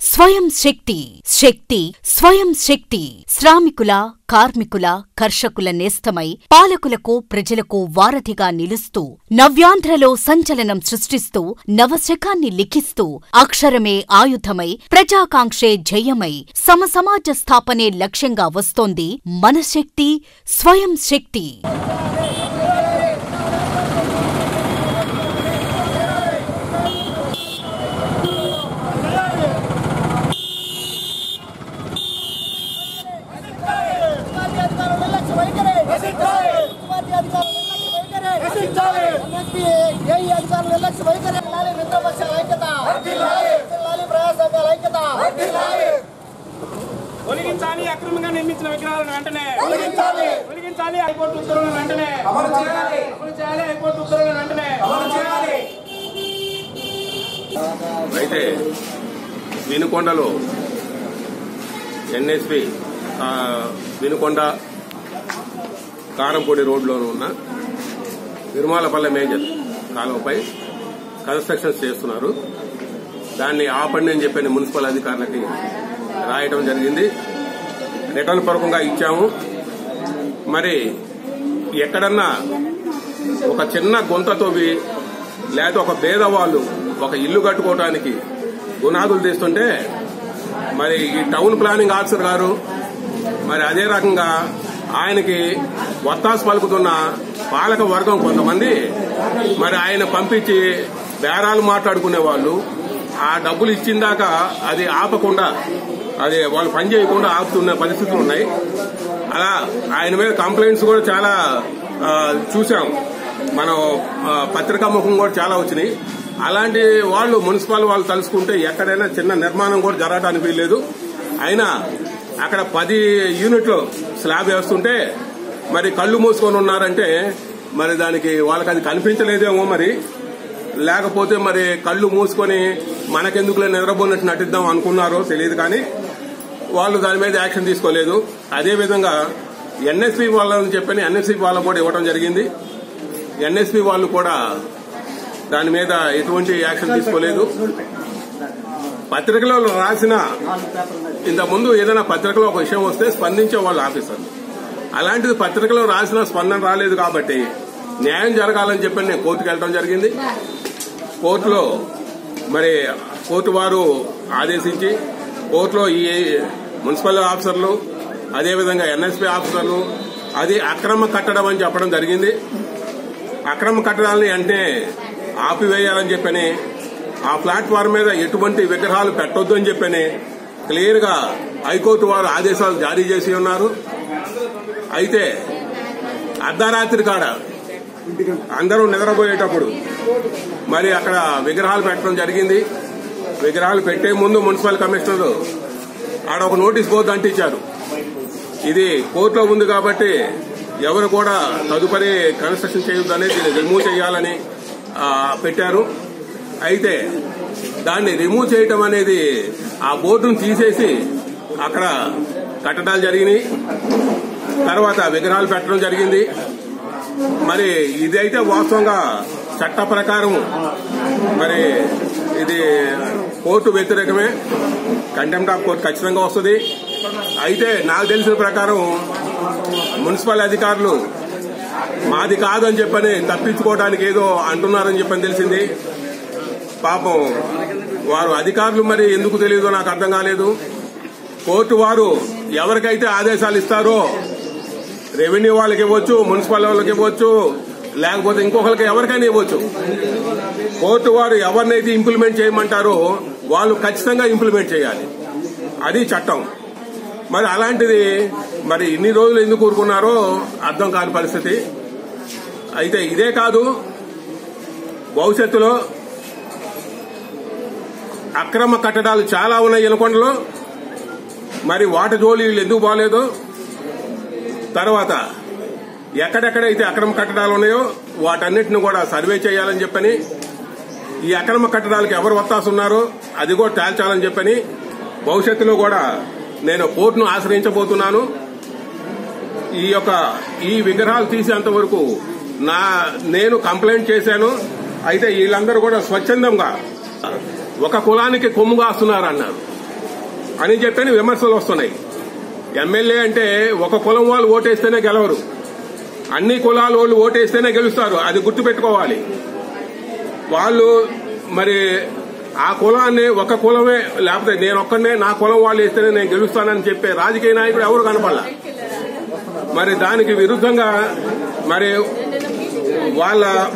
స్వయం శక్తి శక్తి స్వయం శక్తి. శ్రామికుల కార్మికుల కర్షకుల నేస్తమై పాలకులకు ప్రజలకు వారధిగా నిలుస్తూ నవ్యాంధ్రలో సంచలనం సృష్టిస్తూ నవశకాన్ని లిఖిస్తూ అక్షరమే ఆయుధమై ప్రజాకాంక్షే జయమై సమసమాజ స్థాపనే లక్ష్యంగా వస్తోంది మన శక్తి తొలగించాలి అక్రమంగా నిర్మించిన విగ్రహాలను వెంటనే. తొలగించాలి. తొలగించాలి హైకోర్టు ఉత్తర్వులను వెంటనే. అమలు చేయాలి. అమలు చేయాలి హైకోర్టు ఉత్తర్వులను వెంటనే. అమలు చేయాలి. అయితే వినుకొండలో ఎన్ఎస్పి వినుకొండ కారంపొడి రోడ్లో ఉన్న నిర్మాలపల్లె మేజర్ కాలువపై కన్స్ట్రక్షన్స్ చేస్తున్నారు. దాన్ని ఆపండి అని చెప్పి మున్సిపల్ అధికారులకి రాయడం జరిగింది. రిటర్న్ పూర్వకంగా ఇచ్చాము. మరి ఎక్కడన్నా ఒక చిన్న గుంత లేదా లేకపోతే ఒక పేదవాళ్ళు ఒక ఇల్లు కట్టుకోవడానికి గునాదులు తీస్తుంటే మరి ఈ టౌన్ ప్లానింగ్ ఆఫీసర్ గారు మరి అదే రకంగా ఆయనకి వత్తాసు పలుకుతున్న పాలక వర్గం కొంతమంది మరి ఆయన పంపించి బేరాలు మాట్లాడుకునే వాళ్ళు ఆ డబ్బులు ఇచ్చిందాక అది ఆపకుండా అది వాళ్ళు పని చేయకుండా ఆపుతున్న పరిస్థితులు ఉన్నాయి. అలా ఆయన మీద కంప్లైంట్స్ కూడా చాలా చూశాం. చూసాం మనం పత్రికా ముఖం కూడా చాలా వచ్చినాయి. అలాంటి వాళ్ళు మున్సిపల్ వాళ్ళు తలుసుకుంటే ఎక్కడైనా చిన్న నిర్మాణం కూడా జరగడానికి వీల్లేదు. అయినా అక్కడ పది యూనిట్లు స్లాబ్ వేస్తుంటే మరి కళ్ళు మూసుకొని ఉన్నారంటే మరి దానికి వాళ్ళకి అది కనిపించలేదేమో మరి. లేకపోతే మరి కళ్ళు మూసుకొని మనకెందుకులే నిద్రపోయినట్టు నటిద్దాం అనుకున్నారో తెలియదు కానీ వాళ్ళు దాని మీద యాక్షన్ తీసుకోలేదు. అదేవిధంగా ఎన్ఎస్పీ వాళ్ళని చెప్పని ఎన్ఎస్పీ వాళ్ళకు కూడా ఇవ్వడం జరిగింది. ఎన్ఎస్పీ వాళ్ళు కూడా దాని మీద ఎటువంటి యాక్షన్ తీసుకోలేదు. పత్రికలో రాసిన ఇంతకుముందు ఏదైనా పత్రికలో ఒక విషయం వస్తే స్పందించే వాళ్ళు ఆఫీసర్లు. అలాంటిది పత్రికలో రాసిన స్పందన రాలేదు కాబట్టి న్యాయం జరగాలని చెప్పి నేను కోర్టుకు వెళ్ళడం జరిగింది. కోర్టులో మరి కోర్టు వారు ఆదేశించి కోర్టులో ఈ మున్సిపల్ ఆఫీసర్లు అదేవిధంగా ఎన్ఎస్పీ ఆఫీసర్లు అది అక్రమ కట్టడం అని చెప్పడం జరిగింది. అక్రమ కట్టడాలని అంటే ఆపివేయాలని చెప్పని ఆ ప్లాట్ఫామ్ మీద ఎటువంటి విగ్రహాలు పెట్టొద్దు అని చెప్పని క్లియర్గా హైకోర్టు వారు ఆదేశాలు జారీ చేసి ఉన్నారు. అయితే అర్ధరాత్రి కాడ అందరూ నిద్రపోయేటప్పుడు మరి అక్కడ విగ్రహాలు పెట్టడం జరిగింది. విగ్రహాలు పెట్టే ముందు మున్సిపల్ కమిషనర్ ఆడ ఒక నోటీస్ బోర్డు అంటించారు. ఇది కోర్టులో ఉంది కాబట్టి ఎవరు కూడా తదుపరి కన్స్ట్రక్షన్ చేయొద్దు అనేది రిమూవ్ చేయాలని పెట్టారు. అయితే దాన్ని రిమూవ్ చేయటం అనేది ఆ బోర్డును తీసేసి అక్కడ కట్టడాలు జరిగినాయి. తర్వాత విగ్రహాలు పెట్టడం జరిగింది. మరి ఇదైతే వాస్తవంగా చట్ట ప్రకారం మరి ఇది కోర్టు వ్యతిరేకమే. కంటెంప్ట్ ఆఫ్ కోర్టు ఖచ్చితంగా వస్తుంది. అయితే నాకు తెలిసిన ప్రకారం మున్సిపల్ అధికారులు మాది కాదని చెప్పని తప్పించుకోవడానికి ఏదో అంటున్నారని చెప్పని తెలిసింది. పాపం వారు అధికారులు మరి ఎందుకు తెలియదో నాకు అర్థం కాలేదు. కోర్టు వారు ఎవరికైతే ఆదేశాలు ఇస్తారో రెవెన్యూ వాళ్ళకి ఇవ్వచ్చు మున్సిపల్ వాళ్ళకి ఇవ్వచ్చు లేకపోతే ఇంకొకరికి ఎవరికైనా ఇవ్వచ్చు. కోర్టు వారు ఎవరినైతే ఇంప్లిమెంట్ చేయమంటారో వాళ్ళు ఖచ్చితంగా ఇంప్లిమెంట్ చేయాలి. అది చట్టం. మరి అలాంటిది మరి ఇన్ని రోజులు ఎందుకు ఊరుకున్నారో అర్థం కాని పరిస్థితి. అయితే ఇదే కాదు భవిష్యత్తులో అక్రమ కట్టడాలు చాలా ఉన్నాయి ఎనకొండలో మరి వాటి జోలి వీళ్ళు ఎందుకు బాగాలేదు తర్వాత ఎక్కడెక్కడైతే అక్రమ కట్టడాలు ఉన్నాయో వాటన్నిటిని కూడా సర్వే చేయాలని చెప్పని ఈ అక్రమ కట్టడాలకు ఎవరు వత్తాసున్నారో అది కూడా తేల్చాలని చెప్పని భవిష్యత్తులో కూడా నేను కోర్టును ఆశ్రయించబోతున్నాను. ఈ యొక్క ఈ విగ్రహాలు తీసేంత వరకు నా నేను కంప్లైంట్ చేశాను. అయితే వీళ్ళందరూ కూడా స్వచ్ఛందంగా ఒక కులానికి కొమ్ము కాస్తున్నారు అన్నారు అని చెప్పని విమర్శలు వస్తున్నాయి. ఎమ్మెల్యే అంటే ఒక కులం వాళ్ళు ఓటేస్తేనే గెలవరు. అన్ని కులాల వాళ్ళు ఓటేస్తేనే గెలుస్తారు. అది గుర్తుపెట్టుకోవాలి. వాళ్ళు మరి ఆ కులాన్ని ఒక కులమే లేకపోతే నేను ఒక్కనే నా కులం వాళ్ళు వేస్తేనే నేను గెలుస్తానని చెప్పే రాజకీయ నాయకుడు ఎవరు కనపడాల? మరి దానికి విరుద్ధంగా మరి వాళ్ళ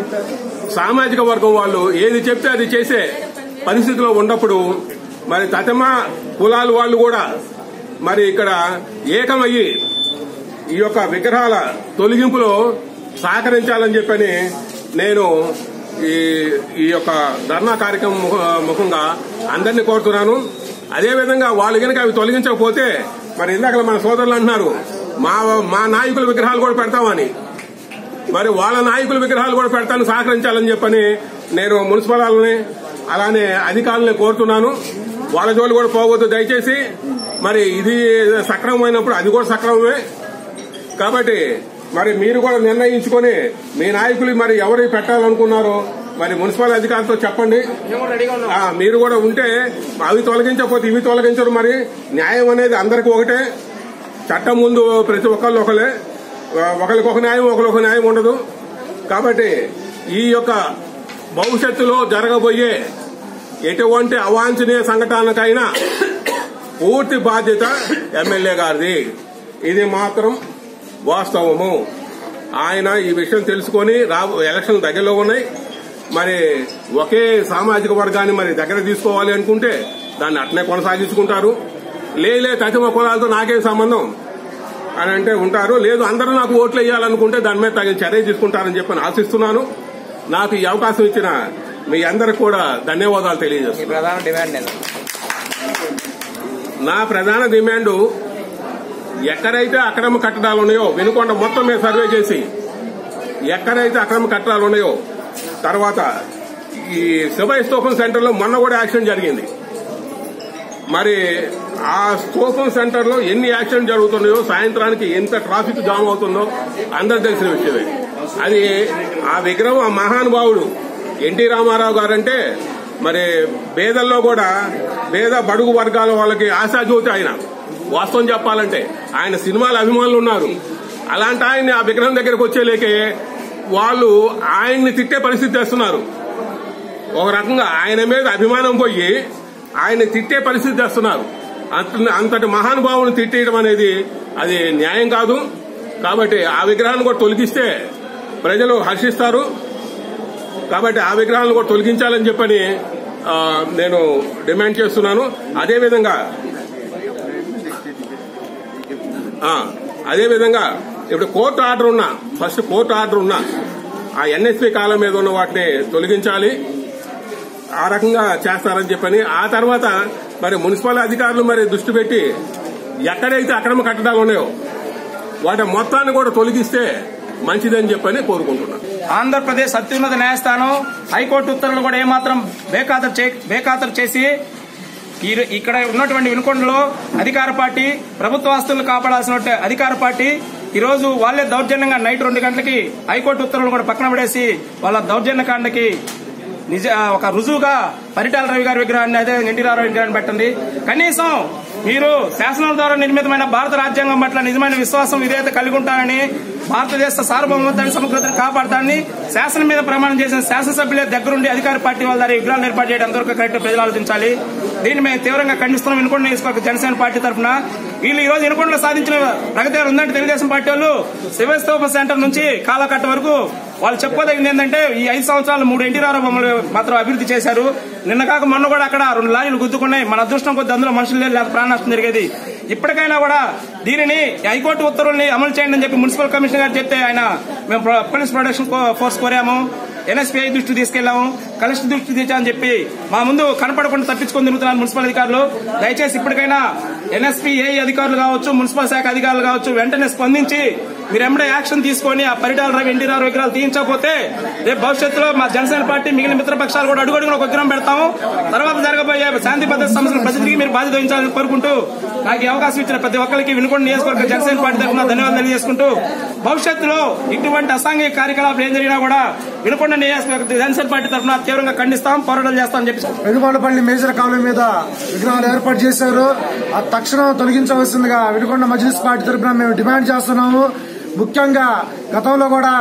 సామాజిక వర్గం వాళ్ళు ఏది చెప్తే అది చేసే పరిస్థితిలో ఉన్నప్పుడు మరి తతమ కులాల వాళ్ళు కూడా మరి ఇక్కడ ఏకమయ్యి ఈ యొక్క విగ్రహాల తొలగింపులో సహకరించాలని చెప్పని నేను ఈ ఈ యొక్క ధర్నా కార్యక్రమం ముఖంగా అందరినీ కోరుతున్నాను. అదేవిధంగా వాళ్ళు కనుక అవి తొలగించకపోతే మరి ఇందాక మన సోదరులు అంటున్నారు మా మా నాయకుల విగ్రహాలు కూడా పెడతామని. మరి వాళ్ళ నాయకుల విగ్రహాలు కూడా పెడతాను సహకరించాలని చెప్పని నేను మున్సిపల్ అలానే అధికారులని కోరుతున్నాను. వాళ్ళ జోలు కూడా పోవద్దు దయచేసి. మరి ఇది సక్రమమైనప్పుడు అది కూడా సక్రమమే. కాబట్టి మరి మీరు కూడా నిర్ణయించుకొని మీ నాయకులు మరి ఎవరు పెట్టాలనుకున్నారో మరి మున్సిపల్ అధికారులతో చెప్పండి. మీరు కూడా ఉంటే అవి తొలగించకపోతే ఇవి తొలగించరు మరి. న్యాయం అనేది అందరికి ఒకటే. చట్టం ముందు ప్రతి ఒక్కళ్ళు ఒకలే. ఒకరికి ఒక న్యాయం ఒకరికి ఒక న్యాయం ఉండదు. కాబట్టి ఈ యొక్క భవిష్యత్తులో జరగబోయే ఎటువంటి అవాంఛనీయ సంఘటనకైనా పూర్తి బాధ్యత ఎమ్మెల్యే గారిది. ఇది మాత్రం వాస్తవము. ఆయన ఈ విషయం తెలుసుకొని రాబో ఎలక్షన్ దగ్గరలో ఉన్నాయి. మరి ఒకే సామాజిక వర్గాన్ని మరి దగ్గర తీసుకోవాలి అనుకుంటే దాన్ని అట్నే కొనసాగించుకుంటారు. లేలే తదిమ కులాలతో నాకేం సంబంధం అని అంటే ఉంటారు. లేదు అందరూ నాకు ఓట్లు వేయాలనుకుంటే దాని మీద తగిన చర్య తీసుకుంటారని చెప్పి ఆశిస్తున్నాను. నాకు ఈ అవకాశం ఇచ్చిన మీ అందరికి కూడా ధన్యవాదాలు తెలియజేస్తున్నాను. నా ప్రధాన డిమాండ్ ఎక్కడైతే అక్రమ కట్టడాలు ఉన్నాయో వెనుకొండ మొత్తం మీద సర్వే చేసి ఎక్కడైతే అక్రమ కట్టడాలు ఉన్నాయో తర్వాత ఈ శివయ స్తూపం సెంటర్లో మొన్న కూడా యాక్సిడెంట్ జరిగింది. మరి ఆ స్తూపం సెంటర్లో ఎన్ని యాక్సిడెంట్ జరుగుతున్నాయో సాయంత్రానికి ఎంత ట్రాఫిక్ జామ్ అవుతుందో అందరు తెలిసిన విషయమే. అది ఆ విగ్రహం ఆ మహానుభావుడు ఎన్టీ రామారావు గారంటే మరి పేదల్లో కూడా పేద బడుగు వర్గాల వాళ్ళకి ఆశాజ్యోతి ఆయన. వాస్తవం చెప్పాలంటే ఆయన సినిమాల అభిమానులు ఉన్నారు. అలాంటి ఆయన్ని ఆ విగ్రహం దగ్గరకు వచ్చేలేకే వాళ్ళు ఆయన్ని తిట్టే పరిస్థితి తెస్తున్నారు. ఒక రకంగా ఆయన మీద అభిమానం పోయి ఆయన్ని తిట్టే పరిస్థితి తెస్తున్నారు. అంత- అంతటి మహానుభావుని తిట్టేయడం అనేది అది న్యాయం కాదు. కాబట్టి ఆ విగ్రహాన్ని కూడా తొలగిస్తే ప్రజలు హర్షిస్తారు. కాబట్టి ఆ విగ్రహాలను కూడా తొలగించాలని చెప్పని నేను డిమాండ్ చేస్తున్నాను. అదేవిధంగా అదేవిధంగా ఇప్పుడు కోర్టు ఆర్డర్ ఉన్నా ఫస్ట్ కోర్టు ఆర్డర్ ఉన్నా ఆ ఎన్ఎస్పీ కాలం మీద ఉన్న వాటిని తొలగించాలి. ఆ రకంగా చేస్తారని చెప్పని ఆ తర్వాత మరి మున్సిపల్ అధికారులు మరి దృష్టి పెట్టి ఎక్కడైతే అక్రమ కట్టడాలు ఉన్నాయో వాటి మొత్తాన్ని కూడా తొలగిస్తే మంచిదని చెప్పని కోరుకుంటున్నాను. ఆంధ్రప్రదేశ్ అత్యున్నత న్యాయస్థానం హైకోర్టు ఉత్తర్వులు కూడా ఏమాత్రం బేఖాతరు చే- బేఖాతరు చేసి ఈ- ఇక్కడ ఉన్నటువంటి వినుకొండలో అధికార పార్టీ ప్రభుత్వ ఆస్తులను కాపాడాల్సిన అధికార పార్టీ ఈ రోజు వాళ్ళే దౌర్జన్యంగా నైట్ రెండు గంటలకి హైకోర్టు ఉత్తర్వులు కూడా పక్కన పడేసి వాళ్ళ దౌర్జన్యకాండకి నిజ ఒక రుజువుగా పరిటాల రవి గారి విగ్రహాన్ని అదే ఎన్టీ రామారావు విగ్రహాన్ని పెట్టండి. కనీసం మీరు శాసనాల ద్వారా నిర్మితమైన భారత రాజ్యాంగం పట్ల నిజమైన విశ్వాసం విధేయత కలిగి ఉంటానని భారతదేశ సార్వభౌమత్వాన్ని సమగ్రతను కాపాడతానని శాసనం మీద ప్రమాణం చేసిన శాసనసభ్యులే దగ్గరుండి అధికార పార్టీ వాళ్ళ విగ్రహాలు ఏర్పాటు చేయడం ఎంతవరకు కరెక్ట్ ప్రజలు ఆలోచించాలి. దీన్ని మేము తీవ్రంగా ఖండిస్తున్నాం. వినుకొండ నియోజకవర్గ జనసేన పార్టీ తరఫున వీళ్ళు ఈ రోజు వినుకొండలో సాధించిన ప్రగతి ఉందంటే తెలుగుదేశం పార్టీ వాళ్ళు శివస్తూప సెంటర్ నుంచి కాలకట్ట వరకు వాళ్ళు చెప్పుకోదగింది ఏంటంటే ఈ ఐదు సంవత్సరాలు మూడు ఎన్టీ రామారావు బొమ్మలు మాత్రం అభివృద్ధి చేశారు. నిన్న కాక మొన్న కూడా అక్కడ రెండు లారీలు గుద్దుకున్నాయి. మన అదృష్టం కొద్ది అందులో మనుషులు లేదు లేదా ప్రాణ నష్టం జరిగేది. ఇప్పటికైనా కూడా దీనిని హైకోర్టు ఉత్తర్వుల్ని అమలు చేయండి అని చెప్పి మున్సిపల్ కమిషనర్ గారు చెప్తే ఆయన మేము పోలీస్ ప్రొటెక్షన్ ఫోర్స్ కోరాము. ఎన్ఎస్పీఐ దృష్టి తీసుకెళ్ళాము కలెక్టర్ దృష్టి తెచ్చామని చెప్పి మా ముందు కనపడకుండా తప్పించుకొని తిరుగుతున్నారు మున్సిపల్ అధికారులు. దయచేసి ఇప్పటికైనా ఎన్ఎస్పీఐ అధికారులు కావచ్చు మున్సిపల్ శాఖ అధికారులు కావచ్చు వెంటనే స్పందించి మీరు ఎమ్మడే యాక్షన్ తీసుకొని ఆ పరిటాల రవి ఎన్టీ రావు విగ్రహాలు తీయించకపోతే రేపు భవిష్యత్తులో మా జనసేన పార్టీ మిగిలిన మిత్రపక్షాలు కూడా అడుగడుగున ఒక విగ్రహం పెడతాము. తర్వాత జరగబోయే శాంతి భద్రత సమస్యల ప్రజలకి మీరు బాధ్యత వహించాలని కోరుకుంటూ నాకు ఈ అవకాశం ఇచ్చిన ప్రతి ఒక్కరికి వినుకొండ నియోజకవర్గ జనసేన పార్టీ తరఫున ధన్యవాదాలు తెలియజేసుకుంటూ భవిష్యత్తులో ఇటువంటి అసాంఘిక కార్యకలాపాలు ఏం జరిగినా కూడా వినుకొండ వినుకొండ నియోజకవర్గ జనసేన పార్టీ తరఫున తీవ్రంగా ఖండిస్తాం పోరాటాలు చేస్తామని చెప్పి వెనుకొండపల్లి మేజర్ కాలువ మీద విగ్రహాలు ఏర్పాటు చేశారు. ఆ తక్షణం తొలగించవలసిందిగా వెనుకొండ మజ్లిస్ పార్టీ తరఫున మేము డిమాండ్ చేస్తున్నాము. ముఖ్యంగా గతంలో కూడా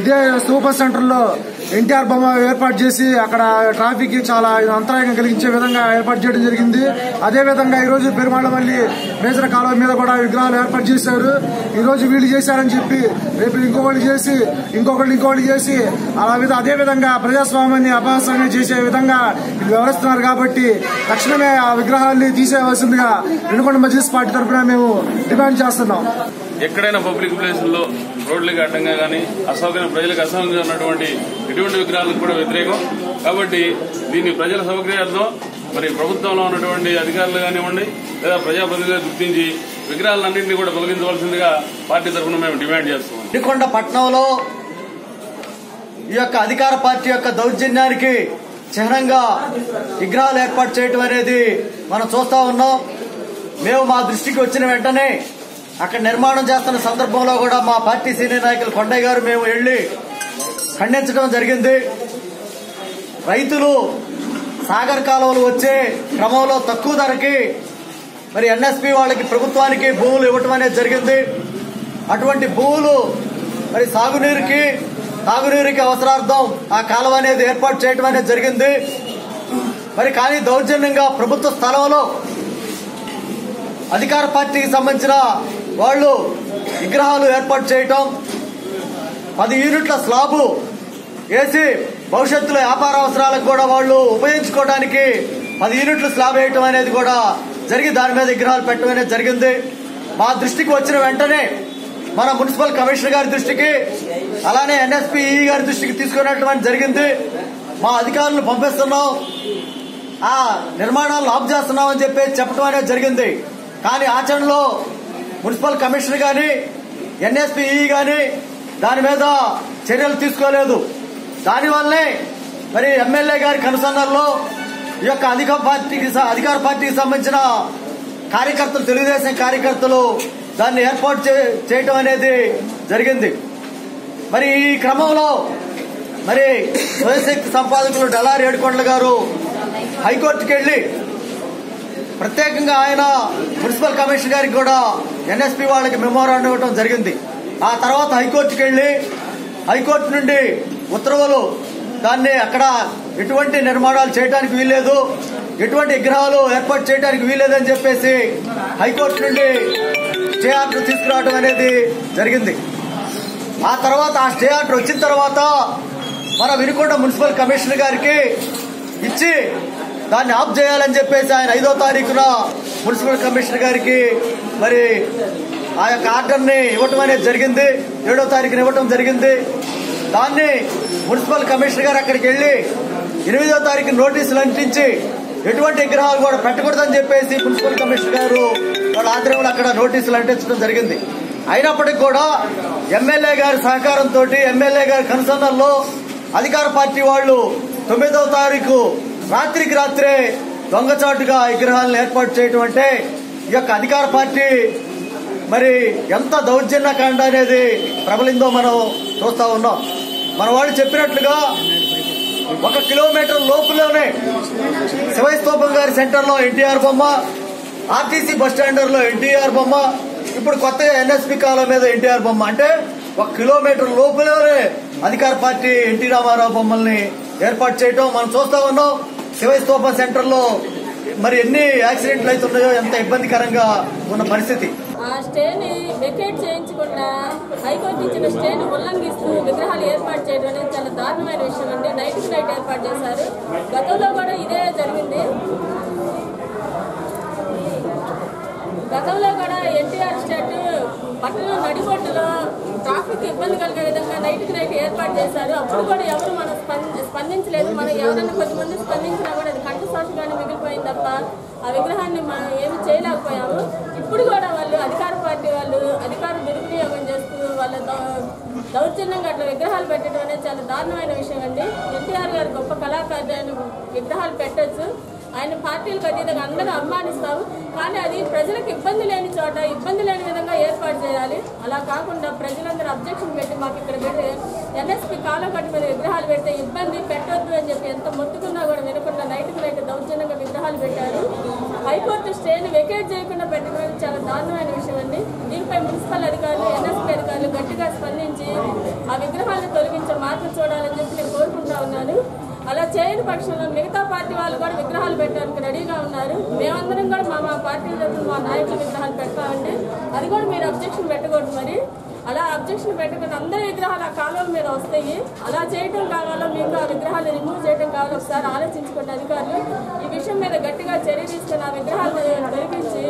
ఇదే సూపర్ సెంటర్లో ఎన్టీఆర్ బొమ్మ ఏర్పాటు చేసి అక్కడ ట్రాఫిక్ చాలా అంతరాయం కలిగించే విధంగా ఏర్పాటు చేయడం జరిగింది. అదేవిధంగా ఈరోజు పెరుమాళ్ళమల్లి రోజు కాలువ మీద కూడా విగ్రహాలు ఏర్పాటు చేశారు. ఈరోజు వీళ్ళు చేశారని చెప్పి రేపు ఇంకొకళ్ళు చేసి ఇంకొకళ్ళు ఇంకొకళ్ళు చేసి అలా విధ ప్రజాస్వామ్యాన్ని అపహాస్యంగా చేసే విధంగా వివరిస్తున్నారు కాబట్టి తక్షణమే ఆ విగ్రహాన్ని తీసేయవలసిందిగా వెనుకొండ మజ్లిస్ పార్టీ తరఫున మేము డిమాండ్ చేస్తున్నాం. ఎక్కడైనా పబ్లిక్ ప్లేసుల్లో రోడ్లకు అడ్డంగా కానీ అసౌకర్యం ప్రజలకు అసౌకర్యంగా ఉన్నటువంటి ఎటువంటి విగ్రహాలకు కూడా వ్యతిరేకం. కాబట్టి దీన్ని ప్రజల సౌకర్యార్థం మరి ప్రభుత్వంలో ఉన్నటువంటి అధికారులు కానివ్వండి లేదా ప్రజాప్రతినిధులు గుర్తించి విగ్రహాలన్నింటినీ కూడా తొలగించవలసిందిగా పార్టీ తరఫున మేము డిమాండ్ చేస్తున్నాం. వినుకొండ పట్టణంలో ఈ యొక్క అధికార పార్టీ యొక్క దౌర్జన్యానికి చిహ్నంగా విగ్రహాలు ఏర్పాటు చేయటం అనేది మనం చూస్తా ఉన్నాం. మేము మా దృష్టికి వచ్చిన వెంటనే అక్కడ నిర్మాణం చేస్తున్న సందర్భంలో కూడా మా పార్టీ సీనియర్ నాయకులు కొండయ్య గారు మేము వెళ్ళి ఖండించడం జరిగింది. రైతులు సాగర్ కాలువలు వచ్చే క్రమంలో తక్కువ ధరకి మరి ఎన్ఎస్పి వాళ్ళకి ప్రభుత్వానికి భూములు ఇవ్వటం అనేది జరిగింది. అటువంటి భూములు మరి సాగునీరుకి తాగునీరుకి అవసరార్థం ఆ కాలువ అనేది ఏర్పాటు చేయడం అనేది జరిగింది. మరి కానీ దౌర్జన్యంగా ప్రభుత్వ స్థలంలో అధికార పార్టీకి సంబంధించిన వాళ్ళు విగ్రహాలు ఏర్పాటు చేయటం పది యూనిట్ల స్లాబు వేసి భవిష్యత్తులో వ్యాపార అవసరాలకు కూడా వాళ్ళు ఉపయోగించుకోవడానికి పది యూనిట్లు స్లాబ్ వేయటం అనేది కూడా జరిగి దాని మీద విగ్రహాలు పెట్టడం అనేది జరిగింది. మా దృష్టికి వచ్చిన వెంటనే మన మున్సిపల్ కమిషనర్ గారి దృష్టికి అలానే ఎన్ఎస్పీ గారి దృష్టికి తీసుకున్నటువంటి జరిగింది. మా అధికారులను పంపిస్తున్నాం. ఆ నిర్మాణాలను ఆఫ్ చేస్తున్నాం అని చెప్పి చెప్పడం అనేది జరిగింది. కానీ ఆచరణలో మున్సిపల్ కమిషనర్ గాని ఎన్ఎస్పిఈ గాని దాని మీద చర్యలు తీసుకోలేదు. దానివల్లే మరి ఎమ్మెల్యే గారి కనుసన్నల్లో ఈ యొక్క అధిక పార్టీకి అధికార పార్టీకి సంబంధించిన కార్యకర్తలు తెలుగుదేశం కార్యకర్తలు దాన్ని ఏర్పాటు చే- చేయటం అనేది జరిగింది. మరి ఈ క్రమంలో మరి స్వయశక్తి సంపాదకులు డలారి ఏడుకొండల గారు హైకోర్టుకెళ్ళి ప్రత్యేకంగా ఆయన మున్సిపల్ కమిషనర్ గారికి కూడా ఎన్ఎస్పీ వాళ్ళకి మెమోరాండం ఇవ్వడం జరిగింది. ఆ తర్వాత హైకోర్టుకి వెళ్ళి హైకోర్టు నుండి ఉత్తర్వులు దాన్ని అక్కడ ఎటువంటి నిర్మాణాలు చేయడానికి వీల్లేదు ఎటువంటి విగ్రహాలు ఏర్పాటు చేయడానికి వీల్లేదని చెప్పేసి హైకోర్టు నుండి స్టే ఆర్డర్ తీసుకురావడం అనేది జరిగింది. ఆ తర్వాత ఆ స్టే ఆర్డర్ వచ్చిన తర్వాత మన వినుకొండ మున్సిపల్ కమిషనర్ గారికి ఇచ్చి దాన్ని ఆఫ్ చేయాలని చెప్పేసి ఆయన ఐదో తారీఖున మున్సిపల్ కమిషనర్ గారికి మరి ఆ యొక్క ఆర్డర్ని ఇవ్వటం అనేది జరిగింది. ఏడో తారీఖున ఇవ్వటం జరిగింది. దాన్ని మున్సిపల్ కమిషనర్ గారు అక్కడికి వెళ్ళి ఎనిమిదో తారీఖు నోటీసులు అంటించి ఎటువంటి విగ్రహాలు కూడా పెట్టకూడదని చెప్పేసి మున్సిపల్ కమిషనర్ గారు వాళ్ళ ఆధ్వర్యంలో అక్కడ నోటీసులు అంటించడం జరిగింది. అయినప్పటికీ కూడా ఎమ్మెల్యే గారి సహకారంతో ఎమ్మెల్యే గారి కనుసన్నల్లో అధికార పార్టీ వాళ్ళు తొమ్మిదవ తారీఖు రాత్రికి రాత్రే దొంగచాటుగా విగ్రహాలను ఏర్పాటు చేయటం అంటే ఈ యొక్క అధికార పార్టీ మరి ఎంత దౌర్జన్యకాండ అనేది ప్రబలిందో మనం చూస్తా ఉన్నాం. మన వాళ్ళు చెప్పినట్లుగా ఒక కిలోమీటర్ లోపులోనే శివస్తూపం గారి సెంటర్లో ఎన్టీఆర్ బొమ్మ ఆర్టీసీ బస్ స్టాండర్లో ఎన్టీఆర్ బొమ్మ ఇప్పుడు కొత్తగా ఎన్ఎస్పి కాలం మీద ఎన్టీఆర్ బొమ్మ. అంటే ఒక కిలోమీటర్ లోపలనే అధికార పార్టీ ఎన్టీ రామారావు బొమ్మల్ని ఏర్పాటు చేయటం మనం చూస్తా ఉన్నాం. శివస్తూపం సెంటర్లో మరి ఎన్ని యాక్సిడెంట్లు అవుతున్నాయో ఎంత ఇబ్బందికరంగా ఉన్న పరిస్థితి? ఆ స్టేని వెకేట్ చేయించకుండా హైకోర్టు ఇచ్చిన స్టేని ఉల్లంఘిస్తూ విగ్రహాలు ఏర్పాటు చేయడం అనేది చాలా దారుణమైన విషయం అండి. నైట్కి నైట్ ఏర్పాటు చేశారు. గతంలో కూడా ఇదే జరిగింది. గతంలో కూడా ఎన్టీఆర్ స్టేట్ పట్టణం నడిబొట్టులో ట్రాఫిక్ ఇబ్బంది కలిగే విధంగా నైట్కి నైట్ ఏర్పాటు చేశారు. అప్పుడు కూడా ఎవరు మనం స్పందించలేదు. మనం ఎవరైనా కొద్దిమంది స్పందించినా కూడా అది కంటి సాక్షిగానే మిగిలిపోయింది తప్ప ఆ విగ్రహాన్ని మనం ఏమి చేయలేకపోయాము. ఇప్పుడు కూడా వాళ్ళు అధికార పార్టీ వాళ్ళు అధికార దుర్వినియోగం చేస్తూ వాళ్ళ దౌ- దౌర్జన్యంగా అట్లా విగ్రహాలు పెట్టడం అనేది చాలా దారుణమైన విషయం అండి. ఎన్టీఆర్ గారు గొప్ప కళాకారుడు విగ్రహాలు పెట్టచ్చు. ఆయన పార్టీలకు అతీతంగా అందరూ అభిమానిస్తారు. కానీ అది ప్రజలకు ఇబ్బంది లేని చోట ఇబ్బంది లేని విధంగా ఏర్పాటు చేయాలి. అలా కాకుండా ప్రజలందరూ అబ్జెక్షన్ పెట్టి మాకు ఇక్కడ పెడితే ఎన్ఎస్పి కాలం కట్టి మీద విగ్రహాలు పెడితే ఇబ్బంది పెట్టొద్దు అని చెప్పి ఎంత మొత్తుకున్నా కూడా వినకుండా నైట్కి నైట్ దౌర్జన్యంగా విగ్రహాలు పెట్టారు. హైకోర్టు స్టేని వెకేట్ చేయకుండా పెట్టడం చాలా దారుణమైన విషయం అండి. దీనిపై మున్సిపల్ అధికారులు ఎన్ఎస్పి అధికారులు గట్టిగా స్పందించి ఆ విగ్రహాలను తొలగించే మార్గం చూడాలని చెప్పి నేను కోరుకుంటా ఉన్నాను. అలా చేయని పక్షంలో మిగతా పార్టీ వాళ్ళు కూడా విగ్రహాలు పెట్టడానికి రెడీగా ఉన్నారు. మేమందరం కూడా మా మా పార్టీ తరఫున మా నాయకుల విగ్రహాలు పెడతామంటే అది కూడా మీరు అబ్జెక్షన్ పెట్టకూడదు మరి. అలా అబ్జెక్షన్ పెట్టుకుని అందరి విగ్రహాలు ఆ కాలువల మీద వస్తాయి. అలా చేయటం కావాలో మీకు ఆ విగ్రహాలు రిమూవ్ చేయడం కావాలో ఒకసారి ఆలోచించుకోండి అధికారులు. ఈ విషయం మీద గట్టిగా చర్య తీసుకుని ఆ విగ్రహాలు తొలగించి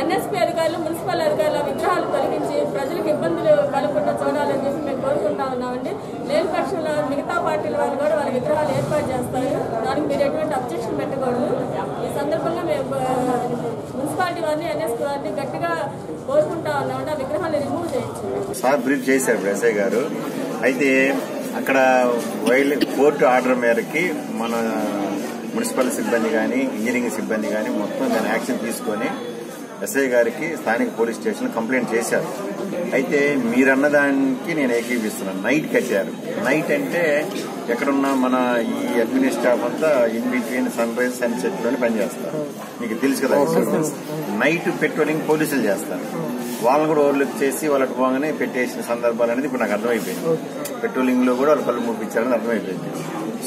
ఎన్ఎస్పీ అధికారులు మున్సిపల్ అధికారులు విగ్రహాలు తొలగించి ప్రజలకు ఇబ్బందులు కలగకుండా చూడాలని చెప్పి మేము కోరుకుంటా ఉన్నామండి. లేని పక్షంలో మిగతా పార్టీల వాళ్ళు కూడా వాళ్ళ విగ్రహాలు ఏర్పాటు చేస్తారు. దానికి మీరు ఎటువంటి అబ్జెక్షన్ పెట్టకూడదు. ఈ సందర్భంగా మేము మున్సిపాలిటీ వారిని ఎన్ఎస్పీ వారిని గట్టిగా కోరుకుంటా ఉన్నామండి. ఆ విగ్రహాలు రిమూవ్ చేయించండి. సార్ బ్రీఫ్ చేశారు ఎస్ఐ గారు. అయితే అక్కడ వైల్ కోర్టు ఆర్డర్ మేరకి మన మున్సిపల్ సిబ్బంది కానీ ఇంజనీరింగ్ సిబ్బంది కానీ మొత్తం దాని యాక్షన్ తీసుకొని ఎస్ఐ గారికి స్థానిక పోలీస్ స్టేషన్ కంప్లైంట్ చేశారు. అయితే మీరన్న దానికి నేను ఏకీపిస్తున్నాను నైట్ కట్టారు. నైట్ అంటే ఎక్కడున్న మన ఈ అడ్మినిస్ట్రేటివ్ స్టాఫ్ అంతా in between sun rise sun సెట్లోనే పనిచేస్తారు. మీకు తెలుసు కదా నైట్ పెట్రోలింగ్ పోలీసులు చేస్తారు. వాళ్ళని కూడా ఓవర్లుక్ చేసి వాళ్ళకి పోగానే పెట్టేసిన సందర్భాలు అనేది ఇప్పుడు నాకు అర్థమైపోయింది. పెట్రోలింగ్లో కూడా వాళ్ళు కళ్ళు మూపించారని అర్థమైపోయింది.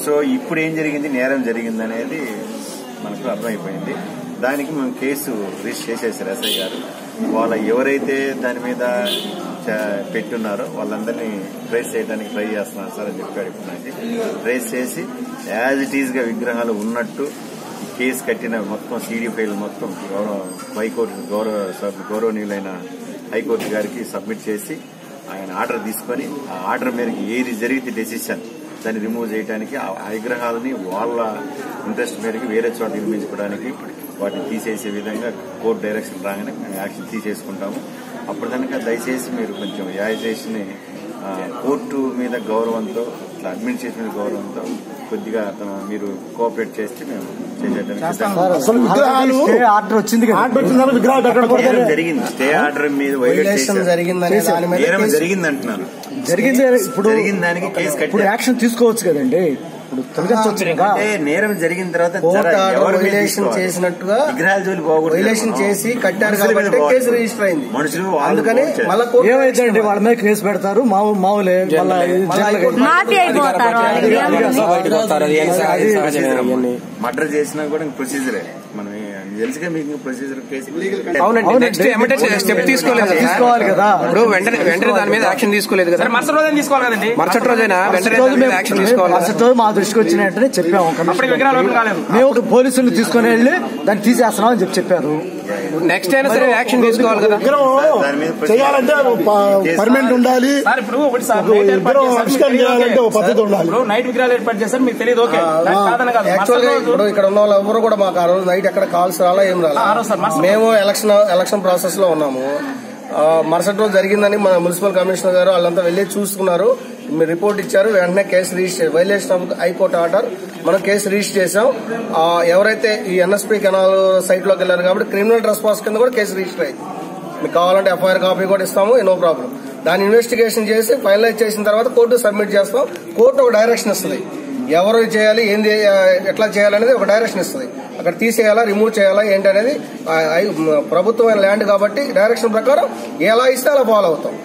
సో ఇప్పుడు ఏం జరిగింది నేరం జరిగింది అనేది మనకు అర్థమైపోయింది. దానికి మేము కేసు రిజిస్టర్ చేసేసారు ఎస్ఐ గారు. వాళ్ళ ఎవరైతే దాని మీద పెట్టున్నారో వాళ్ళందరినీ ట్రేస్ చేయడానికి ట్రై చేస్తున్నారు సార్ అని చెప్పాడు ఇప్పుడు నాకు. ట్రేస్ చేసి యాజ్ ఇట్ ఈజ్గా విగ్రహాలు ఉన్నట్టు కేసు కట్టిన మొత్తం సీడీ ఫైల్ మొత్తం గౌరవ హైకోర్టు గౌరవ గౌరవనీయులైన హైకోర్టు గారికి సబ్మిట్ చేసి ఆయన ఆర్డర్ తీసుకొని ఆ ఆర్డర్ మేరకు ఏది జరిగితే డెసిషన్ దాన్ని రిమూవ్ చేయడానికి ఆ ఆ విగ్రహాలని వాళ్ళ ఇంట్రెస్ట్ మేరకు వేరే చోట నిర్మించుకోవడానికి వాటిని తీసేసే విధంగా కోర్టు డైరెక్షన్ రాగానే మేము యాక్షన్ తీసేసుకుంటాము. అప్పుడు కనుక దయచేసి మీరు కొంచెం యాజిటేషన్ కోర్టు మీద గౌరవంతో ఇట్లా అడ్మినిస్ట్రేషన్ మీద గౌరవంతో కొద్దిగా మీరు కోఆపరేట్ చేస్తే మేము చేసేయడానికి సిద్ధంగా ఉన్నాం. అసలు విగ్రహాలు ఆర్డర్ వచ్చింది ఆర్డర్ వచ్చిన తర్వాత విగ్రహాలు పెట్టకూడదు నేరం జరిగింది? స్టే ఆర్డర్ మీద కేసు- జరిగింది అంటున్నాను జరిగింది ఇప్పుడు జరిగిన దానికి కేసు యాక్షన్ తీసుకోవచ్చు కదండి. ఇప్పుడు అంటే నేరం జరిగిన తర్వాత వైలేషన్? చేసినట్టుగా విగ్రహాల జోలి పోకూడదు వైలేషన్ మనం. చేసి కట్టారు కాబట్టి. కేసు రిజిస్టర్ అయింది మనుషులు వాళ్ళు అందుకని. మళ్ళా వాళ్ళ మీద కేసు పెడతారు మామూలు మర్డర్ చేసినా కూడా ప్రొసీజరే మనం ఏ- తెలుసుగా మీకు ప్రొసీజర్ కేసు అవునండి నెక్స్ట్ స్టెప్ తీసుకోలేదు కదా తీసుకోవాలి కదా ఇప్పుడు వెంటనే వెంటనే దాని మీద యాక్షన్ తీసుకోలేదు కదా సరే మరుసటి రోజే తీసుకోవాలి కదండి మరుసటి రోజైనా వెంటనే యాక్షన్ తీసుకోవాలి? మరుసటి రోజు మా దృష్టికి వచ్చిన వెంటనే చెప్పాము మేము ఒక పోలీసులు తీసుకొని వెళ్ళి దాన్ని తీసేస్తున్నాం అని చెప్పి చెప్పారు. నెక్స్ట్ అయినా సరే యాక్షన్ తీసుకోవాలి కదా. చేయాలంటే పర్మనెంట్ ఉండాలి. ఇప్పుడు ఒక చేయాలంటే పద్ధతి ఉండాలి. నైట్ విగ్రహాలు ఏర్పాటు చేశారు మీకు తెలియదు ఓకే. ఇప్పుడు ఇక్కడ ఉన్న వాళ్ళు ఎవరు కూడా మాకు ఆ రోజు నైట్ ఎక్కడ కాల్స్ రాలా ఏం రాలా. మేము ఎలక్షన్ ఎలక్షన్ ప్రాసెస్లో ఉన్నాము మరుసటి రోజు జరిగిందని మన మున్సిపల్ కమిషనర్ గారు వాళ్ళంతా వెళ్ళి చూసుకున్నారు. మీరు రిపోర్ట్ ఇచ్చారు వెంటనే case register violation of high court order. మనం కేసు రిజిస్టర్ చేసాం ఎవరైతే ఈ ఎన్ఎస్పీ కెనాల్ సైట్లోకి వెళ్ళారు కాబట్టి క్రిమినల్ రెస్పాన్స్ కింద కూడా కేసు రిజిస్టర్ అయింది. మీకు కావాలంటే ఎఫ్ఐఆర్ కాపీ కూడా ఇస్తాము నో ప్రాబ్లం దాన్ని ఇన్వెస్టిగేషన్ చేసి ఫైనలైజ్ చేసిన తర్వాత కోర్టు సబ్మిట్ చేస్తాం. కోర్టు ఒక డైరెక్షన్ ఇస్తుంది. ఎవరు చేయాలి ఏం ఎట్లా చేయాలనేది ఒక డైరెక్షన్ ఇస్తుంది. అక్కడ తీసేయాలా రిమూవ్ చేయాలా ఏంటి అనేది ప్రభుత్వమైన ల్యాండ్ కాబట్టి డైరెక్షన్ ప్రకారం ఎలా ఇస్తే అలా ఫాలో అవుతాం.